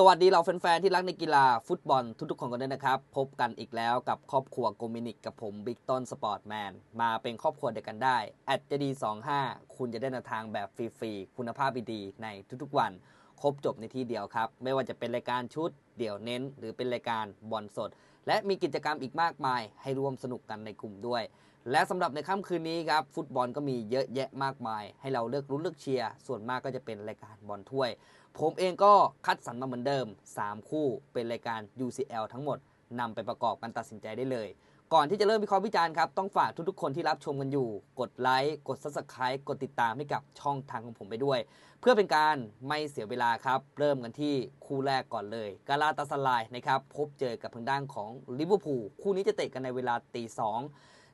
สวัสดีเราแฟนๆที่รักในกีฬาฟุตบอลทุกๆคนกันด้วยนะครับ พบกันอีกแล้วกับครอบครัวโกมินิกกับผมบิ๊กต้นสปอร์ตแมนมาเป็นครอบครัวเดียวกันได้แอดจะดี25 คุณจะได้แนวทางแบบฟรีๆ คุณภาพดีๆในทุกๆวัน ครบจบในที่เดียวครับ ไม่ว่าจะเป็นรายการชุด เดี่ยวเน้น หรือเป็นรายการบอลสด และมีกิจกรรมอีกมากมาย ให้ร่วมสนุกกันในกลุ่มด้วย และสำหรับในค่ำคืนนี้ครับฟุตบอลก็มีเยอะแยะมากมาย ให้เราเลือกรุ้นเลือกเชียร์ส่วนมากก็จะเป็นรายการบอลถ้วย ผมเองก็คัดสรรมาเหมือนเดิม 3 คู่เป็นรายการ UCL ทั้งหมดนำไปประกอบกันตัดสินใจได้เลย ก่อนที่จะเริ่มวิเคราะห์วิจารณ์ครับต้องฝากทุกๆคนที่รับชมกันอยู่ กดไลค์กด Subscribe กดติดตามให้กับช่องทางของผมไปด้วย เพื่อเป็นการไม่เสียเวลาครับเริ่มกันที่คู่แรกก่อนเลยกาลาตาสลายนะครับพบเจอกับทางด้านของลิเวอร์พูลคู่นี้จะเตะกันในเวลาตีสอง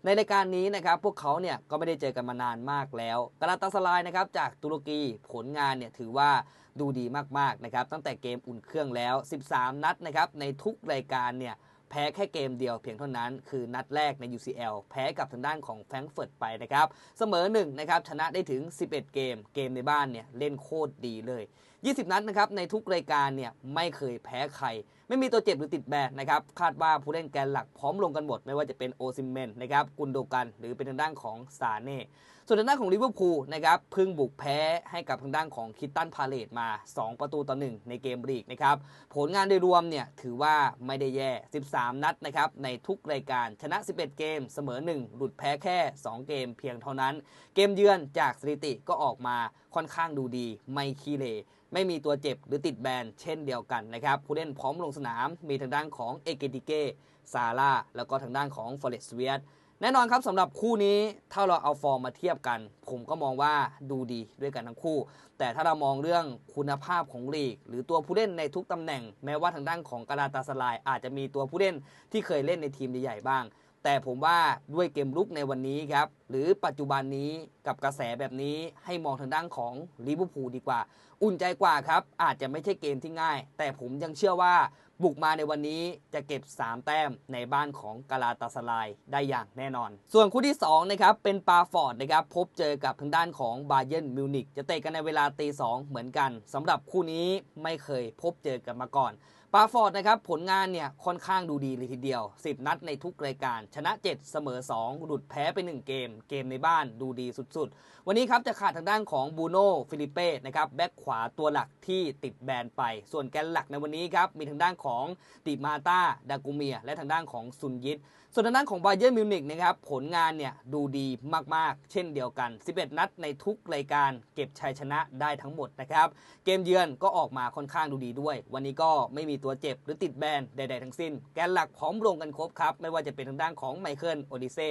ในรายการนี้นะครับพวกเขาเนี่ยก็ไม่ได้เจอกันมานานมากแล้วกาลาตาสลายนะครับจากตุรกีผลงานเนี่ยถือว่าดูดีมากๆนะครับตั้งแต่เกมอุ่นเครื่องแล้ว 13 นัดนะครับในทุกรายการเนี่ย พ้แค่เกมเดียวเพียงเท่านั้น คือนัดแรกใน UCL แพ้กับทางด้านของแฟรงก์เฟิร์ตไปนะครับเสมอ1นะครับชนะได้ถึง 11 เกม เกมในบ้านเนี่ยเล่นโคตรดีเลย 20 นัดนะครับในทุกรายการเนี่ยไม่เคยแพ้ใคร ไม่มีตัวเจ็บหรือติดแบนนะครับคาดว่าผู้เล่นแกนหลักพร้อมลงกันหมด ไม่ว่าจะเป็นโอซิมเมนนะครับกุนโดกัน หรือเป็นทางด้านของซาเน่ส่วนทางด้านของลิเวอร์พูลนะครับพึ่งบุกแพ้ให้กับทางด้านของคิตตันพาเลตมา 2 ประตูต่อ1ในเกมลีกนะครับผลงานโดยรวมเนี่ยถือว่าไม่ได้แย่ 13นัดนะครับในทุกรายการชนะ 11 เกม เสมอ 1 หลุดแพ้แค่ 2 เกมเพียงเท่านั้น เกมเยือนจากสถิติก็ออกมาค่อนข้างดูดี ไม่ขี้เลไม่มีตัวเจ็บหรือติดแบนเช่นเดียวกันนะครับผู้เล่นพร้อมลงสนามมีทางด้านของเอเกติเกซาร่าแล้วก็ทางด้านของฟอเรสเวีย แน่นอนครับสำหรับคู่นี้ถ้าเราเอาฟอร์มมาเทียบกัน ผมก็มองว่าดูดีด้วยกันทั้งคู่ แต่ถ้าเรามองเรื่องคุณภาพของลีก หรือตัวผู้เล่นในทุกตำแหน่ง แม้ว่าทางด้านของกาลาตาสลายอาจจะมีตัวผู้เล่นที่เคยเล่นในทีมใหญ่ๆบ้าง แต่ผมว่าด้วยเกมลุกในวันนี้ครับ หรือปัจจุบันนี้กับกระแสแบบนี้ให้มองทางด้านของลิเวอร์พูลดีกว่า อุ่นใจกว่าครับ อาจจะไม่ใช่เกมที่ง่าย แต่ผมยังเชื่อว่าบุกมาในวันนี้จะเก็บ 3 แต้มในบ้านของกาลาตาสลายได้อย่างแน่นอน ส่วนคู่ที่2นะครับเป็นปาฟอร์ดนะครับพบเจอกับทางด้านของบาเย r n นมิวนิกจะเตะกันในเวลาตีสองเหมือนกันสำหรับคู่นี้ไม่เคยพบเจอกันมาก่อน ปาฟอร์ดนะครับผลงานเนี่ยค่อนข้างดูดีเลยทีเดียว 10 นัดในทุกรายการ ชนะ 7 เสมอ 2 หลุดแพ้ไป 1 เกม เกมในบ้านดูดีสุดๆ วันนี้ครับจะขาดทางด้านของบูโน่ฟิลิเป้นะครับแบ็คขวาตัวหลักที่ติดแบนไป ส่วนแกนหลักในวันนี้ครับ มีทางด้านของติมาตาดากูเมีย และทางด้านของซุนยิตส่วนทางด้านของบาเย r n นมิวนิกนะครับผลงานเนี่ยดูดีมากๆ เช่นเดียวกัน 11 นัดในทุกรายการ เก็บชัยชนะได้ทั้งหมดนะครับเกมเยือนก็ออกมาค่อนข้างดูดีด้วย วันนี้ก็ไม่มีตัวเจ็บหรือติดแบนใด ๆ ทั้งสิ้น แกนหลักพร้อมลงกันครบครับ ไม่ว่าจะเป็นทางด้านของไมเคิลโอดิเซ่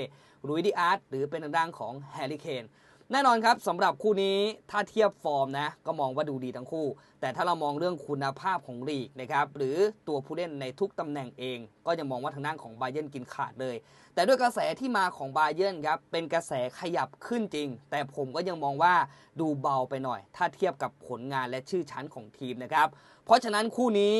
ลุยดิอาร์ตหรือเป็นทางด้านของแฮร์รี่เคนแน่นอนครับสำหรับคู่นี้ถ้าเทียบฟอร์มนะก็มองว่าดูดีทั้งคู่ แต่ถ้าเรามองเรื่องคุณภาพของลีกนะครับหรือตัวผู้เล่นในทุกตำแหน่งเอง ก็จะมองว่าทางด้านของบาเย r n กินขาดเลย แต่ด้วยกระแสที่มาของบาเย r n ครับเป็นกระแสขยับขึ้นจริง แต่ผมก็ยังมองว่าดูเบาไปหน่อย ถ้าเทียบกับผลงานและชื่อชั้นของทีมนะครับเพราะฉะนั้นคู่นี้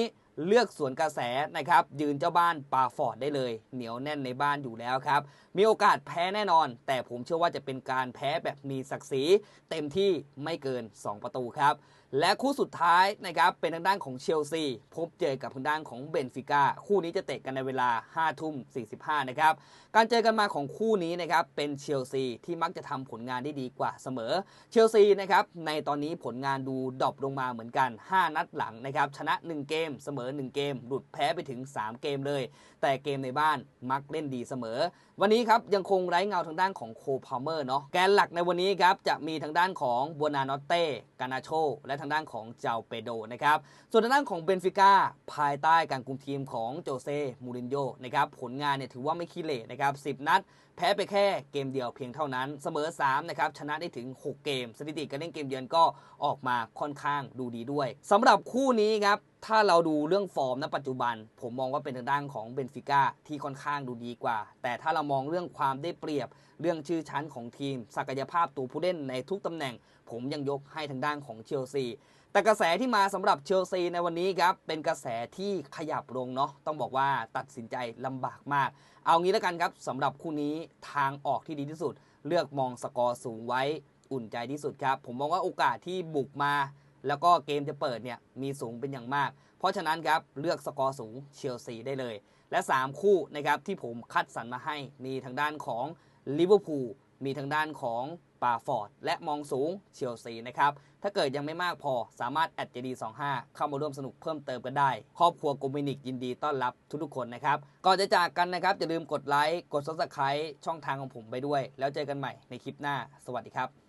เลือกสวนกระแสนะครับยืนเจ้าบ้านปาฟอร์ดได้เลย เหนียวแน่นในบ้านอยู่แล้วครับ มีโอกาสแพ้แน่นอน แต่ผมเชื่อว่าจะเป็นการแพ้แบบมีศักดิ์ศรี เต็มที่ไม่เกิน 2 ประตูครับ และคู่สุดท้ายนะครับเป็นทางด้านของเชลซี พบเจอกับทางด้านของเบนฟิก้าคู่นี้จะเตะกันในเวลา 5 ทุ่ม 45 นะครับ การเจอกันมาของคู่นี้นะครับเป็นเชลซีที่มักจะทำผลงานได้ดีกว่าเสมอ เชลซีนะครับในตอนนี้ผลงานดูดรอปลงมาเหมือนกัน 5 นัดหลังนะครับชนะ 1 เกม เสมอ 1 เกม หลุดแพ้ไปถึง 3 เกมเลย แต่เกมในบ้านมักเล่นดีเสมอ วันนี้ครับยังคงไร้เงาทางด้านของโคพาเมอร์เนาะแกนหลักในวันนี้ครับจะมีทางด้านของบัวนานอตเต้กานาโชและทางด้านของเจ้าเปโดนะครับ ส่วนทางด้านของเบนฟิก้าภายใต้การคุมทีมของโจเซ มูรินโญ่นะครับ ผลงานเนี่ยถือว่าไม่ขี้เหร่นะครับ 10 นัดแพ้ไปแค่เกมเดียวเพียงเท่านั้น เสมอ3นะครับชนะได้ถึง 6 เกม สถิติการเล่นเกมเยือนก็ออกมาค่อนข้างดูดีด้วยสำหรับคู่นี้ครับถ้าเราดูเรื่องฟอร์มณปัจจุบัน ผมมองว่าเป็นทางด้านของเบนฟิก้าที่ค่อนข้างดูดีกว่า แต่ถ้าเรามองเรื่องความได้เปรียบเรื่องชื่อชั้นของทีม ศักยภาพตัวผู้เล่นในทุกตำแหน่ง ผมยังยกให้ทางด้านของเชลซี แต่กระแสที่มาสำหรับเชลซีในวันนี้ครับ เป็นกระแสที่ขยับลงเนาะต้องบอกว่าตัดสินใจลำบากมาก เอางี้แล้วกันครับสำหรับคู่นี้ทางออกที่ดีที่สุด เลือกมองสกอร์สูงไว้อุ่นใจที่สุดครับ ผมมองว่าโอกาสที่บุกมา แล้วก็เกมจะเปิดเนี่ยมีสูงเป็นอย่างมาก เพราะฉะนั้นครับเลือกสกอร์สูงเชลซีได้เลย และ 3 คู่นะครับที่ผมคัดสรรมาให้มีทางด้านของลิเวอร์พูลมีทางด้านของ ปาฟอร์ด และมองสูงเชลซีนะครับ ถ้าเกิดยังไม่มากพอสามารถแอดเจดี25 เข้ามาร่วมสนุกเพิ่มเติมกันได้ ครอบครัวโกมินิกยินดีต้อนรับทุกๆคนนะครับ ก่อนจะจากกันนะครับ อย่าลืมกดไลค์ กดซับสไคร b e ช่องทางของผมไปด้วย แล้วเจอกันใหม่ในคลิปหน้า สวัสดีครับ